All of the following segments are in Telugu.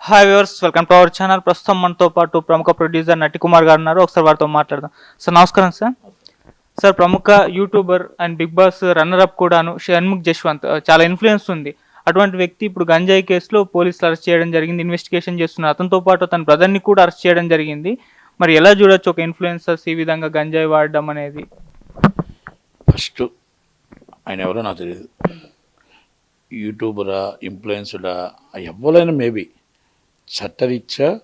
Hi viewers welcome to our channel ప్రస్తుతం మనతో పాటు ప్రముఖ ప్రొడ్యూసర్ నటి కుమార్ గారు ఉన్నారు. ఒకసారి వారితో మాట్లాడదాం. సార్ నమస్కారం సార్ సార్ ప్రముఖ YouTuber and Bigg Boss runner up కూడాను షణ్ముఖ్ జశ్వంత్ uh, చాలా ఇన్ఫ్లుయెన్స్ ఉంది. అటువంటి వ్యక్తి ఇప్పుడు గంజాయి కేసులో పోలీసులు అరెస్ట్ చేయడం జరిగింది ఇన్వెస్టిగేషన్ చేస్తున్నారు. అతనితో పాటు తన బ్రదర్ని కూడా అరెస్ట్ చేయడం జరిగింది. మరి ఎలా చూడొచ్చు ఒక ఇన్ఫ్లుయెన్సర్స్ ఈ విధంగా గంజాయి వాడడం అనేది? ఫస్ట్ ఆయన ఎవరో నాకు తెలియదు యూట్యూబరా ఇన్ఫ్లుయెన్సుడా ఎవరైనా మేబీ చట్టరీత్యా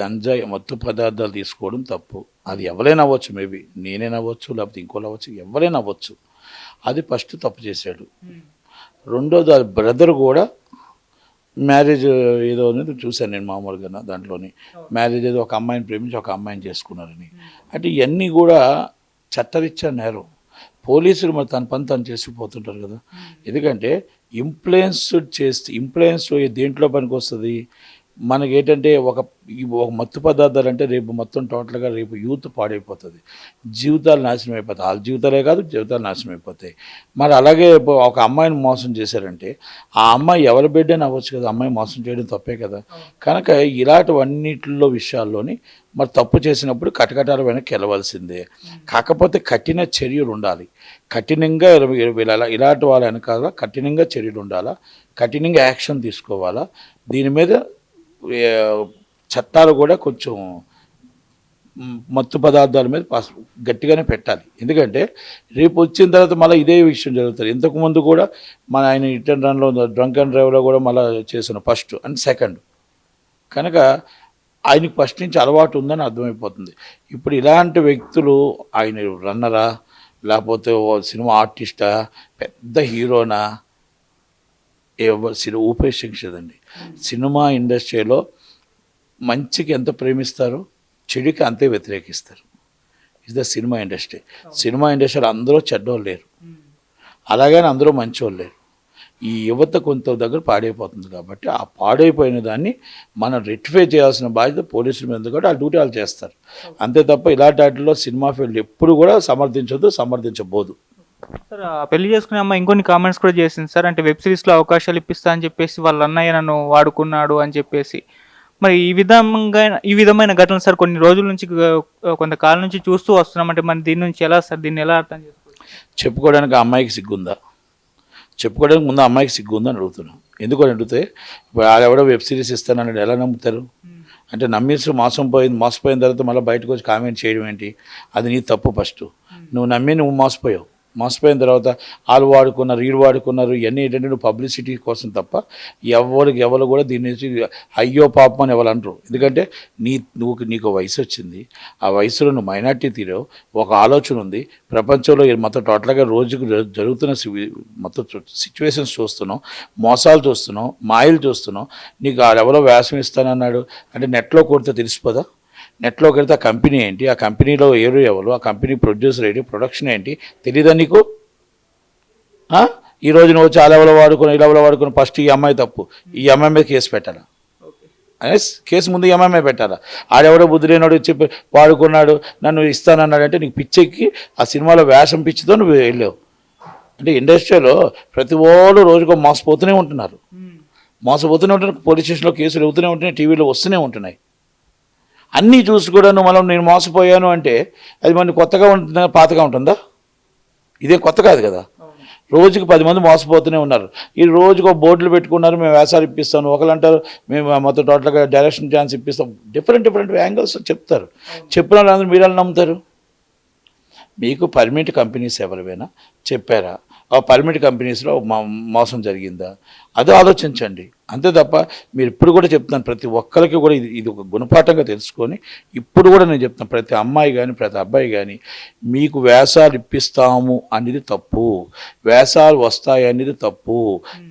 గంజాయి మత్తు పదార్థాలు తీసుకోవడం తప్పు. అది ఎవరైనా అవ్వచ్చు మేబీ నేనే అవ్వచ్చు లేకపోతే ఇంకోళ్ళు అవ్వచ్చు ఎవరైనా అవ్వచ్చు అది ఫస్ట్ తప్పు చేశాడు. రెండోది ఆ బ్రదర్ కూడా మ్యారేజ్ ఏదో అనేది చూశాను నేను మామూలుగా దాంట్లోని. మ్యారేజ్ ఏదో ఒక అమ్మాయిని ప్రేమించి ఒక అమ్మాయిని చేసుకున్నారని. అంటే ఇవన్నీ కూడా చట్టరీత్యా నేరం. పోలీసులు మరి తన పని తను చేసిపోతుంటారు కదా. ఎందుకంటే ఇన్ఫ్లుయెన్స్ చేస్తే ఇన్ఫ్లుయెన్స్ దేంట్లో పనికి వస్తుంది? మనకి ఏంటంటే ఒక ఒక మత్తు పదార్థాలు అంటే రేపు మొత్తం టోటల్గా రేపు యూత్ పాడైపోతుంది. జీవితాలు నాశనం అయిపోతాయి. వాళ్ళ జీవితాలే కాదు జీవితాలు నాశనం అయిపోతాయి. మరి అలాగే ఒక అమ్మాయిని మోసం చేశారంటే ఆ అమ్మాయి ఎవరి బిడ్డని అవ్వచ్చు కదా అమ్మాయి మోసం చేయడం తప్పే కదా. కనుక ఇలాంటివన్నిటిలో విషయాల్లోని మరి తప్పు చేసినప్పుడు కటకటాల వెనక్కి వెళ్ళవలసిందే. కాకపోతే కఠిన చర్యలు ఉండాలి. కఠినంగా ఇరవై- ఇలాంటి వాళ్ళ వెనకాల కఠినంగా చర్యలు ఉండాలా? కఠినంగా యాక్షన్ తీసుకోవాలా? దీని మీద చట్టాలు కూడా కొంచెం మత్తు పదార్థాల మీద పాస్ గట్టిగానే పెట్టాలి. ఎందుకంటే రేపు వచ్చిన తర్వాత మళ్ళీ ఇదే విషయం జరుగుతుంది. ఇంతకుముందు కూడా మన ఆయన రిటర్న్ రన్లో డ్రంక్ అండ్ డ్రైవ్లో కూడా మళ్ళీ చేసిన ఫస్ట్ అండ్ సెకండ్. కనుక ఆయనకి ఫస్ట్ నుంచి అలవాటు ఉందని అర్థమైపోతుంది. ఇప్పుడు ఇలాంటి వ్యక్తులు ఆయన రన్నరా లేకపోతే ఓ సినిమా ఆర్టిస్టా పెద్ద హీరోనా సినిమా ఉపేక్షించదండి. సినిమా ఇండస్ట్రీలో మంచికి ఎంత ప్రేమిస్తారో చెడుకి అంతే వ్యతిరేకిస్తారు. Is the cinema industry cinema ఇండస్ట్రీలో అందరూ చెడ్డోళ్ళు లేరు. అలాగని అందరూ మంచోళ్ళు లేరు. ఈ యువత కొంత దగ్గర పాడైపోతుంది కాబట్టి ఆ పాడైపోయిన దాన్ని మనం రెక్టిఫై చేయాల్సిన బాధ్యత పోలీసుల మీద కూడా కాబట్టి ఆ డ్యూటీ వాళ్ళు చేస్తారు. అంతే తప్ప ఇలాంటి వాటిలో సినిమా ఫీల్డ్ ఎప్పుడు కూడా సమర్థించదు సమర్థించబోదు. సార్ పెళ్ళి చేసుకునే అమ్మాయి ఇంకొన్ని కామెంట్స్ కూడా చేసింది. సార్ అంటే వెబ్ సిరీస్లో అవకాశాలు ఇప్పిస్తా అని చెప్పేసి వాళ్ళ అన్నయ్య నన్ను వాడుకున్నాడు అని చెప్పేసి. మరి ఈ విధంగా ఈ విధమైన ఘటనలు సార్ కొన్ని రోజుల నుంచి కొంతకాలం నుంచి చూస్తూ వస్తున్నాం. అంటే మరి దీని నుంచి ఎలా సార్ దీన్ని ఎలా అర్థం చేసుకోవచ్చు? చెప్పుకోవడానికి ఆ అమ్మాయికి సిగ్గుందా? చెప్పుకోవడానికి ముందు అమ్మాయికి సిగ్గుందని అడుగుతున్నాను ఎందుకు అని అడిగితే ఇప్పుడు ఆడెవడో వెబ్ సిరీస్ ఇస్తానని ఎలా నమ్ముతారు? అంటే నమ్మేసి మోసం పోయింది మోసపోయిన తర్వాత మళ్ళీ బయటకు వచ్చి కామెంట్ చేయడం ఏంటి? అది నీ తప్పు ఫస్ట్. నువ్వు నమ్మి నువ్వు మోసపోయావు. మోసపోయిన తర్వాత వాళ్ళు వాడుకున్నారు వీళ్ళు వాడుకున్నారు ఇవన్నీ ఏంటంటే నువ్వు పబ్లిసిటీ కోసం తప్ప ఎవరికి ఎవరు కూడా దీని నుంచి అయ్యో పాపం అని ఎవరు అంటారు ఎందుకంటే నీ నువ్వు నీకు వయసు వచ్చింది ఆ వయసులో నువ్వు మైనార్టీ తీరావు ఒక ఆలోచన ఉంది. ప్రపంచంలో మొత్తం టోటల్గా రోజుకు జరుగుతున్న మొత్తం సిచ్యువేషన్స్ చూస్తున్నావు మోసాలు చూస్తున్నావు మాయలు చూస్తున్నావు. నీకు ఎవరో వ్యాసం ఇస్తానన్నాడు. అంటే నెట్లో కొడితే తెలిసిపోదా? నెట్లో కొడితే ఆ కంపెనీ ఏంటి? ఆ కంపెనీలో ఎవరు ఎవరు? ఆ కంపెనీ ప్రొడ్యూసర్ ఏంటి? ప్రొడక్షన్ ఏంటి? తెలీదా నీకు? ఈ రోజు నువ్వు చాలా ఎవరో వాడుకుని ఇలా ఎవరో వాడుకుని ఫస్ట్ ఈ అమ్మాయి తప్పు. ఈ అమ్మాయి మీద కేసు పెట్టాలా? అనే కేసు ముందు మీద పెట్టాలా? ఆడెవడో బుద్ధి లేనాడు చెప్పి వాడుకున్నాడు నన్ను ఇస్తానన్నాడు అంటే నీకు పిచ్చెక్కి ఆ సినిమాలో వేషం పిచ్చితో నువ్వు వెళ్ళావు. అంటే ఇండస్ట్రీలో ప్రతి వాళ్ళు రోజుకో మోసపోతూనే ఉంటున్నారు. మోసపోతూనే ఉంటున్నారు పోలీస్ స్టేషన్లో కేసులు అవుతూనే ఉంటున్నాయి టీవీలో వస్తూనే ఉంటున్నాయి. అన్నీ చూసి కూడాను మనం నేను మోసపోయాను అంటే అది మన కొత్తగా ఉంటుందా పాతగా ఉంటుందా? ఇదే కొత్త కాదు కదా. రోజుకి పది మంది మోసపోతూనే ఉన్నారు. ఈ రోజుకు బోర్డులు పెట్టుకున్నారు మేము వేసాలు ఇప్పిస్తాను. ఒకరు అంటారు మేము మొత్తం టోటల్గా డైరెక్షన్ ఛాన్స్ ఇప్పిస్తాం. డిఫరెంట్ డిఫరెంట్ యాంగిల్స్ చెప్తారు. చెప్పిన వాళ్ళందరూ మీరు నమ్ముతారు? మీకు పర్మిట్ కంపెనీస్ ఎవరివైనా చెప్పారా? ఆ పర్మిట్ కంపెనీస్లో మోసం జరిగిందా? అది ఆలోచించండి. అంతే తప్ప మీరు ఇప్పుడు కూడా చెప్తున్నాను ప్రతి ఒక్కరికి కూడా ఇది ఇది ఒక గుణపాఠంగా తెలుసుకొని ఇప్పుడు కూడా నేను చెప్తాను ప్రతి అమ్మాయి కానీ ప్రతి అబ్బాయి కానీ మీకు వేషాలు ఇప్పిస్తాము అనేది తప్పు. వేషాలు వస్తాయి అనేది తప్పు.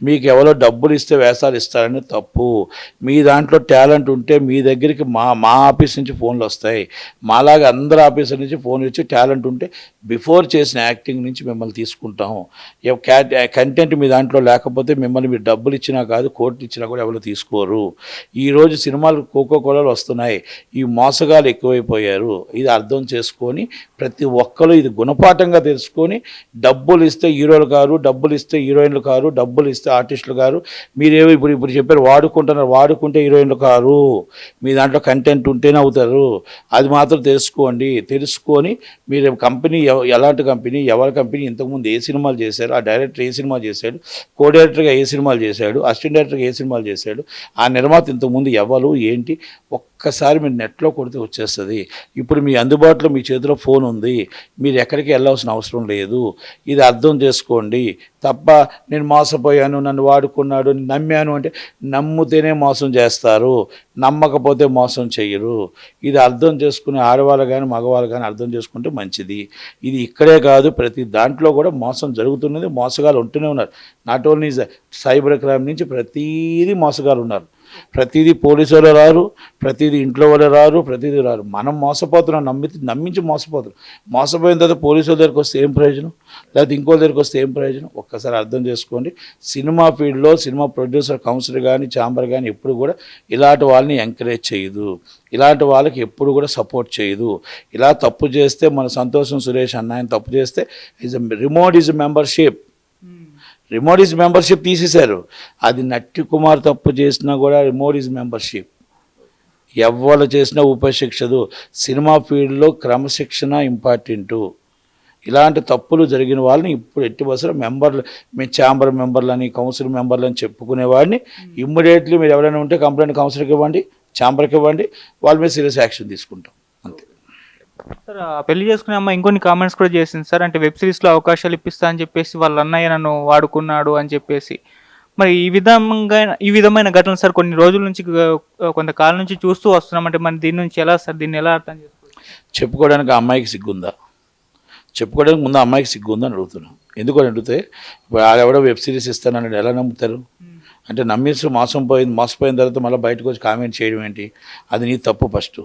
మీకు ఎవరో డబ్బులు ఇస్తే వేషాలు ఇస్తారనేది తప్పు. మీ దాంట్లో టాలెంట్ ఉంటే మీ దగ్గరికి మా మా ఆఫీస్ నుంచి ఫోన్లు వస్తాయి. మాలాగా అందరు ఆఫీసుల నుంచి ఫోన్ వచ్చి టాలెంట్ ఉంటే బిఫోర్ చేసిన యాక్టింగ్ నుంచి మిమ్మల్ని తీసుకుంటాము. కంటెంట్ మీ దాంట్లో లేకపోతే మిమ్మల్ని మీరు డబ్బులు ఇచ్చినా కాదు కోర్టు ఇచ్చినా కూడా ఎవరు తీసుకోరు. ఈరోజు సినిమాలు కోకో కోలాలు వస్తున్నాయి. ఈ మోసగాలు ఎక్కువైపోయారు. ఇది అర్థం చేసుకొని ప్రతి ఒక్కరు ఇది గుణపాఠంగా తెలుసుకొని డబ్బులు ఇస్తే హీరోలు కారు డబ్బులు ఇస్తే హీరోయిన్లు కారు డబ్బులు ఇస్తే ఆర్టిస్టులు కారు. మీరేమో ఇప్పుడు ఇప్పుడు చెప్పారు వాడుకుంటున్నారు వాడుకుంటే హీరోయిన్లు కారు. మీ దాంట్లో కంటెంట్ ఉంటేనే అవుతారు. అది మాత్రం తెలుసుకోండి. తెలుసుకొని మీరు కంపెనీ ఎవ- ఎలాంటి కంపెనీ ఎవరి కంపెనీ ఇంతకుముందు ఏ సినిమాలు చేశారు ఆ డైరెక్టర్ ఏ సినిమా చేశాడు కో డైరెక్టర్గా ఏ సినిమాలు చేశాడు అసిస్టెంట్ డైరెక్టర్గా ఏ సినిమాలు చేశాడు ఆ నిర్మాత ఇంతకుముందు ఎవరు ఏంటి ఒక్క ఒక్కసారి మీరు నెట్లో కొడితే వచ్చేస్తుంది. ఇప్పుడు మీ అందుబాటులో మీ చేతిలో ఫోన్ ఉంది మీరు ఎక్కడికి వెళ్ళాల్సిన అవసరం లేదు ఇది అర్థం చేసుకోండి. తప్ప నేను మోసపోయాను నన్ను వాడుకున్నాడు నమ్మాను అంటే నమ్ముతేనే మోసం చేస్తారు నమ్మకపోతే మోసం చేయరు. ఇది అర్థం చేసుకునే ఆడవాళ్ళు కానీ మగవాళ్ళు కానీ అర్థం చేసుకుంటే మంచిది. ఇది ఇక్కడే కాదు ప్రతి దాంట్లో కూడా మోసం జరుగుతున్నది మోసగాలు ఉంటూనే ఉన్నారు. నాట్ ఓన్లీ సైబర్ క్రైమ్ నుంచి ప్రతీది మోసగాలు ఉన్నారు. ప్రతిదీ పోలీసు వాళ్ళు రారు ప్రతిదీ ఇంట్లో వాళ్ళు రారు ప్రతిదీ రారు. మనం మోసపోతున్నాం నమ్మి నమ్మించి మోసపోతున్నాం. మోసపోయిన తర్వాత పోలీసు వాళ్ళ దగ్గరికి వస్తే ఏం ప్రయోజనం? లేకపోతే ఇంకో దగ్గరికి వస్తే ఏం ప్రయోజనం? ఒక్కసారి అర్థం చేసుకోండి. సినిమా ఫీల్డ్లో సినిమా ప్రొడ్యూసర్ కౌన్సిల్ కానీ ఛాంబర్ కానీ ఎప్పుడు కూడా ఇలాంటి వాళ్ళని ఎంకరేజ్ చేయదు. ఇలాంటి వాళ్ళకి ఎప్పుడు కూడా సపోర్ట్ చేయదు. ఇలా తప్పు చేస్తే మన సంతోషం సురేష్ అన్న ఆయన తప్పు చేస్తే is remote is membership. Is membership తీసేశారు. అది నట్టి కుమార్ తప్పు చేసినా కూడా ఈజ్ మెంబర్షిప్ ఎవరు చేసినా ఉపశిక్షదు. సినిమా ఫీల్డ్లో క్రమశిక్షణ ఇంపార్టెంటు ఇలాంటి తప్పులు జరిగిన వాళ్ళని ఇప్పుడు ఎట్టి బస్సులో మెంబర్లు మేము ఛాంబర్ మెంబర్లని కౌన్సిల్ మెంబర్లని చెప్పుకునేవాడిని. ఇమ్మీడియట్లీ మీరు ఎవరైనా ఉంటే కంప్లైంట్ కౌన్సిల్కి ఇవ్వండి ఛాంబర్కి ఇవ్వండి. వాళ్ళ మీద సీరియస్ యాక్షన్ తీసుకుంటాం. సార్ పెళ్ళి చేసుకునే అమ్మాయి ఇంకొన్ని కామెంట్స్ కూడా చేసింది. సార్ అంటే వెబ్ సిరీస్లో అవకాశాలు ఇప్పిస్తా అని చెప్పేసి వాళ్ళ అన్నయ్య నన్ను వాడుకున్నాడు అని చెప్పేసి. మరి ఈ విధంగా ఈ విధమైన ఘటనలు సార్ కొన్ని రోజుల నుంచి కొంతకాలం నుంచి చూస్తూ వస్తున్నాం. అంటే మరి దీని నుంచి ఎలా సార్ దీన్ని ఎలా అర్థం చేసుకోవచ్చు? చెప్పుకోవడానికి ఆ అమ్మాయికి సిగ్గుందా? చెప్పుకోవడానికి ముందు అమ్మాయికి సిగ్గుందని అడుగుతున్నాం. ఎందుకు అని అడిగితే ఇప్పుడు ఆడెవడో వెబ్ సిరీస్ ఇస్తానని ఎలా నమ్ముతారు? అంటే నమ్మేసి మోసం పోయింది మోసపోయిన తర్వాత మళ్ళీ బయటకు వచ్చి కామెంట్ చేయడం ఏంటి? అది నీ తప్పు ఫస్ట్.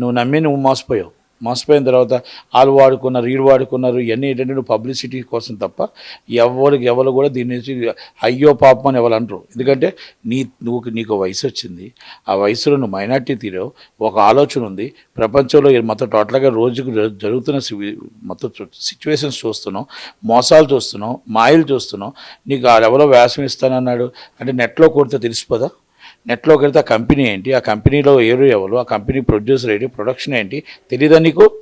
నువ్వు నమ్మి నువ్వు మోసపోయావు. మోసపోయిన తర్వాత వాళ్ళు వాడుకున్నారు వీళ్ళు వాడుకున్నారు ఇవన్నీ ఏంటంటే నువ్వు పబ్లిసిటీ కోసం తప్ప ఎవరికి ఎవరు కూడా దీని నుంచి అయ్యో పాపం అని ఎవరు అంటారు ఎందుకంటే నీ నువ్వు నీకు వయసు వచ్చింది ఆ వయసులో నువ్వు మైనార్టీ తీరావు ఒక ఆలోచన ఉంది ప్రపంచంలో మొత్తం టోటల్గా రోజుకు జరుగుతున్న సి- మొత్తం సిచ్యువేషన్స్ చూస్తున్నావు మోసాలు చూస్తున్నావు మాయలు చూస్తున్నావు నీకు ఆడెవరో వ్యాసం ఇస్తానన్నాడు అంటే నెట్లో కొడితే తెలిసిపోదా? నెట్లోకి వెళ్తే ఆ కంపెనీ ఏంటి? ఆ కంపెనీలో ఏరు ఎవరు? ఆ కంపెనీ ప్రొడ్యూసర్ ఏంటి? ప్రొడక్షన్ ఏంటి? తెలియదా నీకు?